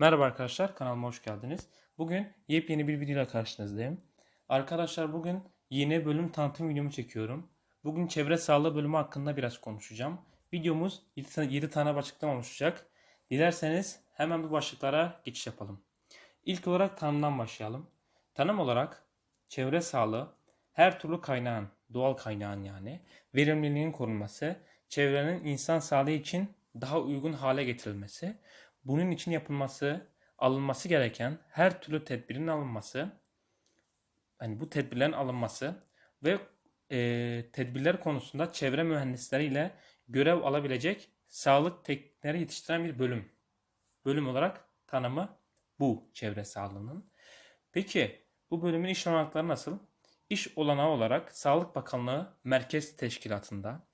Merhaba arkadaşlar, kanalıma hoş geldiniz. Bugün yepyeni bir videoyla karşınızdayım. Arkadaşlar bugün yeni bölüm tanıtım videomu çekiyorum. Bugün çevre sağlığı bölümü hakkında biraz konuşacağım. Videomuz 7 tane başlıktan oluşacak. Dilerseniz hemen bu başlıklara geçiş yapalım. İlk olarak tanımdan başlayalım. Tanım olarak çevre sağlığı her türlü kaynağın, doğal kaynağın yani verimliliğinin korunması, çevrenin insan sağlığı için daha uygun hale getirilmesi, bunun için yapılması, alınması gereken her türlü tedbirin alınması, yani bu tedbirlerin alınması ve e, tedbirler konusunda çevre mühendisleriyle görev alabilecek sağlık teknikleri yetiştiren bir bölüm. Bölüm olarak tanımı bu çevre sağlığının. Peki bu bölümün iş olanakları nasıl? İş olanağı olarak Sağlık Bakanlığı Merkez Teşkilatı'nda,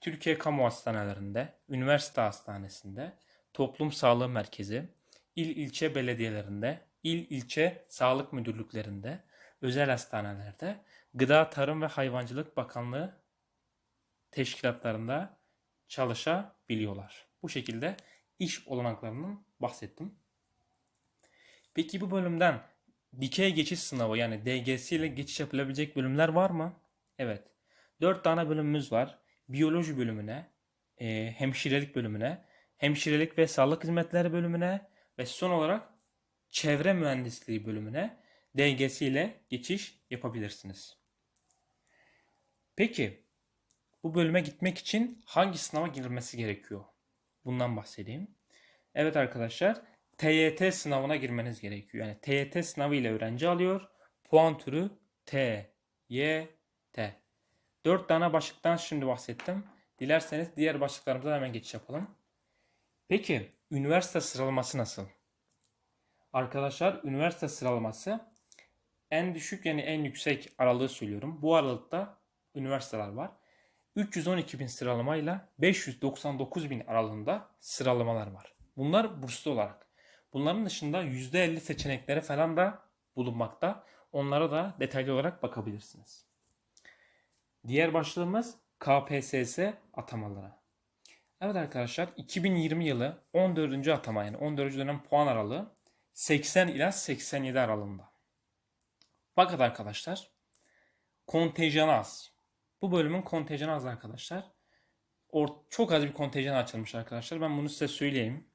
Türkiye Kamu Hastanelerinde, Üniversite Hastanesi'nde, Toplum Sağlığı Merkezi, il ilçe belediyelerinde, il ilçe sağlık müdürlüklerinde, özel hastanelerde, Gıda Tarım ve Hayvancılık Bakanlığı teşkilatlarında çalışabiliyorlar. Bu şekilde iş olanaklarından bahsettim. Peki bu bölümden dikey geçiş sınavı yani DGS ile geçiş yapılabilecek bölümler var mı? Evet. 4 tane bölümümüz var. Biyoloji bölümüne, hemşirelik bölümüne, hemşirelik ve sağlık hizmetleri bölümüne ve son olarak çevre mühendisliği bölümüne DGS ile geçiş yapabilirsiniz. Peki bu bölüme gitmek için hangi sınava girilmesi gerekiyor? Bundan bahsedeyim. Evet arkadaşlar TYT sınavına girmeniz gerekiyor. Yani TYT sınavı ile öğrenci alıyor. Puan türü T, Y, T. 4 tane başlıktan şimdi bahsettim. Dilerseniz diğer başlıklarımıza hemen geçiş yapalım. Peki üniversite sıralaması nasıl? Arkadaşlar üniversite sıralaması en düşük yani en yüksek aralığı söylüyorum. Bu aralıkta üniversiteler var. 312 bin sıralamayla 599 bin aralığında sıralamalar var. Bunlar burslu olarak. Bunların dışında %50 seçenekleri falan da bulunmakta. Onlara da detaylı olarak bakabilirsiniz. Diğer başlığımız KPSS atamaları. Evet arkadaşlar 2020 yılı 14. atama yani 14. dönem puan aralığı 80 ila 87 aralığında. Fakat arkadaşlar kontenjan az. Bu bölümün kontenjanı az arkadaşlar. Or- çok az bir kontenjan açılmış arkadaşlar. Ben bunu size söyleyeyim.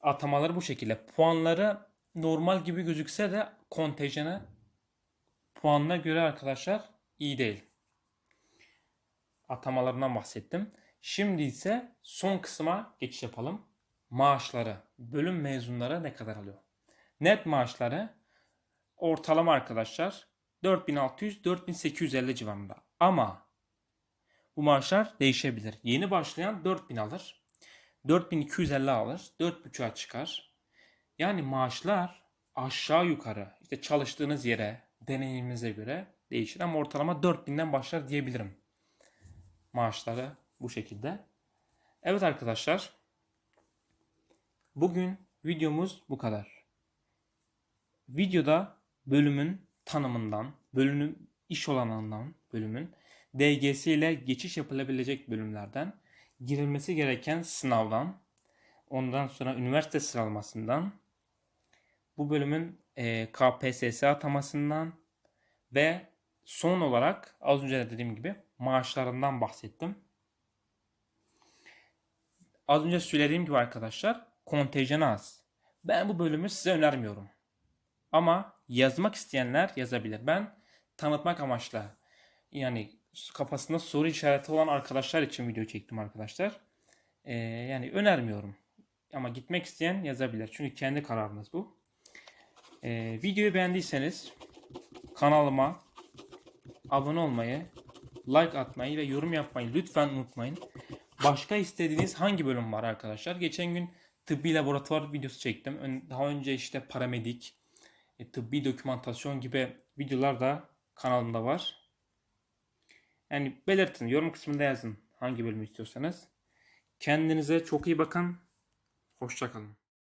Atamaları bu şekilde. Puanları normal gibi gözükse de kontenjanı puanına göre arkadaşlar iyi değil. Atamalarından bahsettim. Şimdi ise son kısma geçiş yapalım. Maaşları, bölüm mezunları ne kadar alıyor? Net maaşları ortalama arkadaşlar 4600-4850 civarında. Ama bu maaşlar değişebilir. Yeni başlayan 4000 alır. 4250 alır. 4.5'a çıkar. Yani maaşlar aşağı yukarı işte çalıştığınız yere, deneyiminize göre değişir ama ortalama 4000'den başlar diyebilirim. Maaşları bu şekilde. Evet arkadaşlar. Bugün videomuz bu kadar. Videoda bölümün tanımından, bölümün iş olanından bölümün DGS ile geçiş yapılabilecek bölümlerden, girilmesi gereken sınavdan, ondan sonra üniversite sıralamasından, bu bölümün e, KPSS atamasından ve son olarak az önce de dediğim gibi maaşlarından bahsettim. Az önce söylediğim gibi arkadaşlar kontenjanı az. Ben bu bölümü size önermiyorum. Ama yazmak isteyenler yazabilir. Ben tanıtmak amaçlı yani kafasında soru işareti olan arkadaşlar için video çektim arkadaşlar. Ee, yani önermiyorum. Ama gitmek isteyen yazabilir. Çünkü kendi kararınız bu. Ee, videoyu beğendiyseniz kanalıma abone olmayı, like atmayı ve yorum yapmayı lütfen unutmayın. Başka istediğiniz hangi bölüm var arkadaşlar? Geçen gün tıbbi laboratuvar videosu çektim. Daha önce işte paramedik, e, tıbbi dokümantasyon gibi videolar da kanalımda var. Yani belirtin, yorum kısmında yazın hangi bölümü istiyorsanız. Kendinize çok iyi bakın. Hoşçakalın.